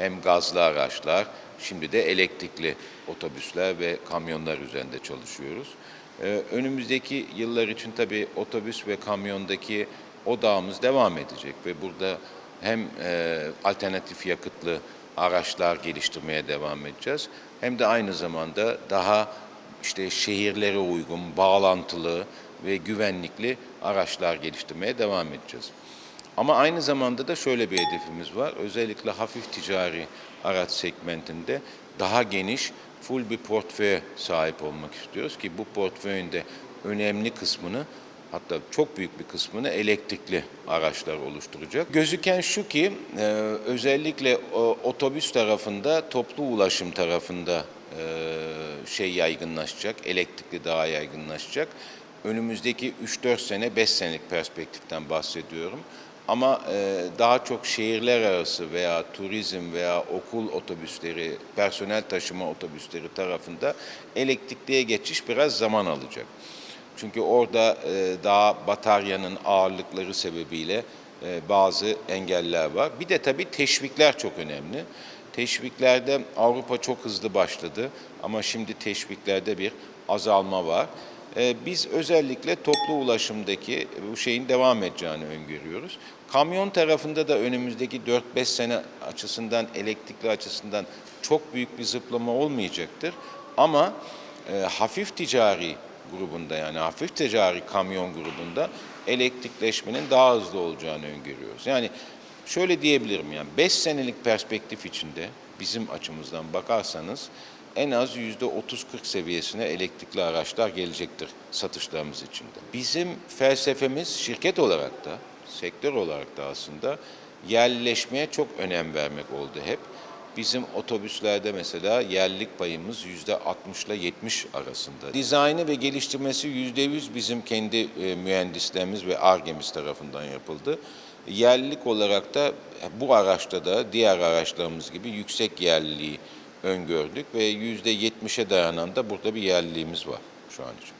hem gazlı araçlar, şimdi de elektrikli otobüsler ve kamyonlar üzerinde çalışıyoruz. Ee, Önümüzdeki yıllar için tabii otobüs ve kamyondaki odağımız devam edecek ve burada hem e, alternatif yakıtlı araçlar geliştirmeye devam edeceğiz hem de aynı zamanda daha işte şehirlere uygun, bağlantılı ve güvenlikli araçlar geliştirmeye devam edeceğiz. Ama aynı zamanda da şöyle bir hedefimiz var. Özellikle hafif ticari araç segmentinde daha geniş, full bir portföye sahip olmak istiyoruz ki bu portföyün de önemli kısmını hatta çok büyük bir kısmını elektrikli araçlar oluşturacak. Gözüken şu ki e, özellikle o, otobüs tarafında, toplu ulaşım tarafında e, şey yaygınlaşacak, elektrikli daha yaygınlaşacak. Önümüzdeki 3-4 sene, 5 senelik perspektiften bahsediyorum. Ama e, daha çok şehirler arası veya turizm veya okul otobüsleri, personel taşıma otobüsleri tarafında elektrikliye geçiş biraz zaman alacak. Çünkü orada e, daha bataryanın ağırlıkları sebebiyle e, bazı engeller var. Bir de tabii teşvikler çok önemli. Teşviklerde Avrupa çok hızlı başladı ama şimdi teşviklerde bir azalma var. E, Biz özellikle toplu ulaşımdaki bu şeyin devam edeceğini öngörüyoruz. Kamyon tarafında da önümüzdeki 4-5 sene açısından, elektrikli açısından çok büyük bir zıplama olmayacaktır. Ama e, hafif ticari grubunda yani hafif ticari kamyon grubunda elektrikleşmenin daha hızlı olacağını öngörüyoruz. Yani şöyle diyebilirim yani 5 senelik perspektif içinde bizim açımızdan bakarsanız en az %30-40 seviyesine elektrikli araçlar gelecektir satışlarımız içinde. Bizim felsefemiz şirket olarak da, sektör olarak da aslında yerleşmeye çok önem vermek oldu hep. Bizim otobüslerde mesela yerlik payımız yüzde 60 ile 70 arasında. Dizaynı ve geliştirmesi yüzde 100 bizim kendi e, mühendislerimiz ve ARGE'miz tarafından yapıldı. Yerlilik olarak da bu araçta da diğer araçlarımız gibi yüksek yerliliği öngördük ve yüzde 70'e dayanan da burada bir yerliliğimiz var şu an için.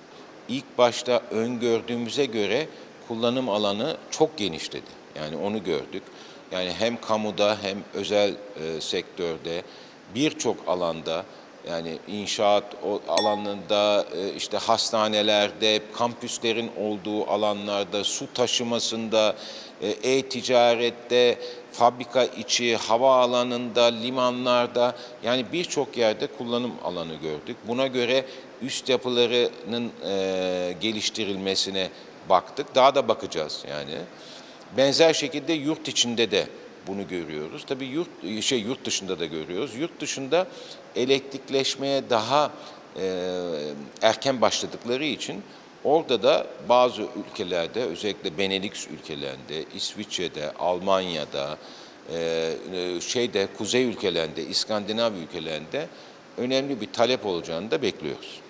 İlk başta öngördüğümüze göre kullanım alanı çok genişledi. Yani onu gördük. Yani hem kamuda hem özel e, sektörde birçok alanda yani inşaat alanında e, işte hastanelerde, kampüslerin olduğu alanlarda, su taşımasında, e, e-ticarette, fabrika içi, hava alanında, limanlarda yani birçok yerde kullanım alanı gördük. Buna göre üst yapılarının e, geliştirilmesine baktık. Daha da bakacağız yani. Benzer şekilde yurt içinde de bunu görüyoruz. Tabii yurt şey yurt dışında da görüyoruz. Yurt dışında elektrikleşmeye daha e, erken başladıkları için orada da bazı ülkelerde özellikle Benelux ülkelerinde, İsviçre'de, Almanya'da, e, e, şeyde kuzey ülkelerinde, İskandinav ülkelerinde önemli bir talep olacağını da bekliyoruz.